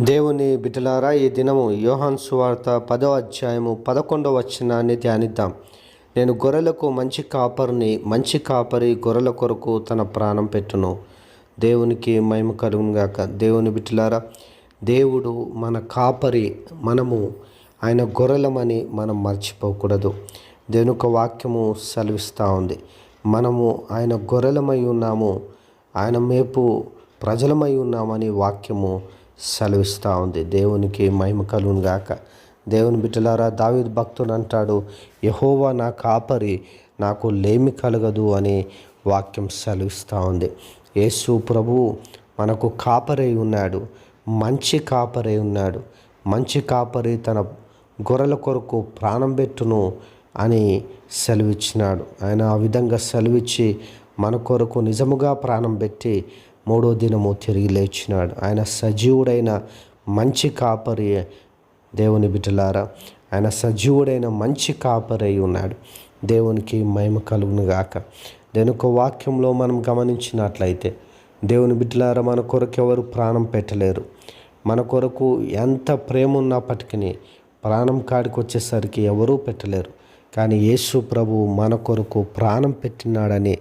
దేవుని బిడ్డలారా ఈ దినము యోహాన్ సువార్త పదో అధ్యాయము పదకొండవ వచనాన్ని ధ్యానిద్దాం. నేను గొర్రెలకు మంచి కాపరిని మంచి కాపరి గొర్రెల కొరకు తన ప్రాణం పెట్టును. దేవునికి మహిమ కలుగునుగాక దేవుని బిడ్డలారా దేవుడు మన కాపరి మనము ఆయన గొర్రెలమని మనం మర్చిపోకూడదు. దేవుని ఒక వాక్యము సెలవిస్తూ ఉంది. మనము ఆయన గొర్రెలమై ఉన్నాము ఆయన మేపు ప్రజలమై ఉన్నామని వాక్యము సెలవిస్తూ ఉంది. దేవునికి మహిమ కలుగును గాక. దేవుని బిడ్డలారా దావిద్ భక్తుడు అంటాడు యహోవా నా కాపరి నాకు లేమి కలగదు అని వాక్యం సెలవిస్తూ ఉంది. యేసు ప్రభు మనకు కాపరై ఉన్నాడు మంచి కాపరై ఉన్నాడు. మంచి కాపరి తన గొర్రెల కొరకు ప్రాణం పెట్టును అని సెలవిచ్చినాడు. ఆయన ఆ విధంగా సెలవిచ్చి మన కొరకు నిజముగా ప్రాణం పెట్టి మూడో దినము తిరిగి లేచినాడు. ఆయన సజీవుడైన మంచి కాపరి దేవుని బిడ్డలారా ఆయన సజీవుడైన మంచి కాపరై ఉన్నాడు. దేవునికి మహిమ కలుగును గాక. దేని వాక్యంలో మనం గమనించినట్లయితే దేవుని బిడ్డలారా మన కొరకు ఎవరు ప్రాణం పెట్టలేరు. మన కొరకు ఎంత ప్రేమ ఉన్నప్పటికీ ప్రాణం కాడికి వచ్చేసరికి ఎవరూ పెట్టలేరు. కానీ యేసు ప్రభు మన కొరకు ప్రాణం పెట్టినాడని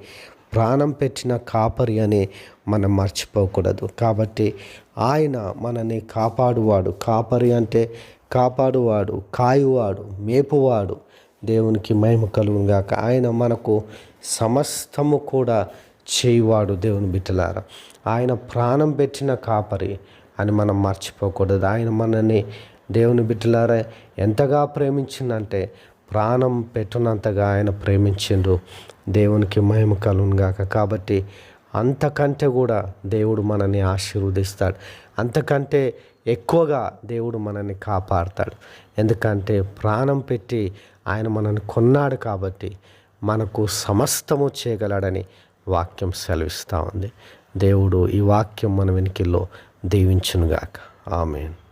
ప్రాణం పెట్టిన కాపరి అని మనం మర్చిపోకూడదు. కాబట్టి ఆయన మనని కాపాడువాడు. కాపరి అంటే కాపాడువాడు కాయువాడు మేపువాడు. దేవునికి మహిమ కలుగుగాక ఆయన మనకు సమస్తము కూడా చేయువాడు దేవుని బిడ్డలారా. ఆయన ప్రాణం పెట్టిన కాపరి అని మనం మర్చిపోకూడదు. ఆయన మనని దేవుని బిడ్డలారా ఎంతగా ప్రేమించిందంటే ప్రాణం పెట్టునంతగా ఆయన ప్రేమించిండు. దేవునికి మహిమ కలుగాక కాబట్టి అంతకంటే కూడా దేవుడు మనని ఆశీర్వదిస్తాడు. అంతకంటే ఎక్కువగా దేవుడు మనల్ని కాపాడతాడు. ఎందుకంటే ప్రాణం పెట్టి ఆయన మనల్ని కొన్నాడు కాబట్టి మనకు సమస్తము చేయగలడని వాక్యం సెలవిస్తూ ఉంది. దేవుడు ఈ వాక్యం మన వెనుకల్లో దీవించునుగాక ఆమెను.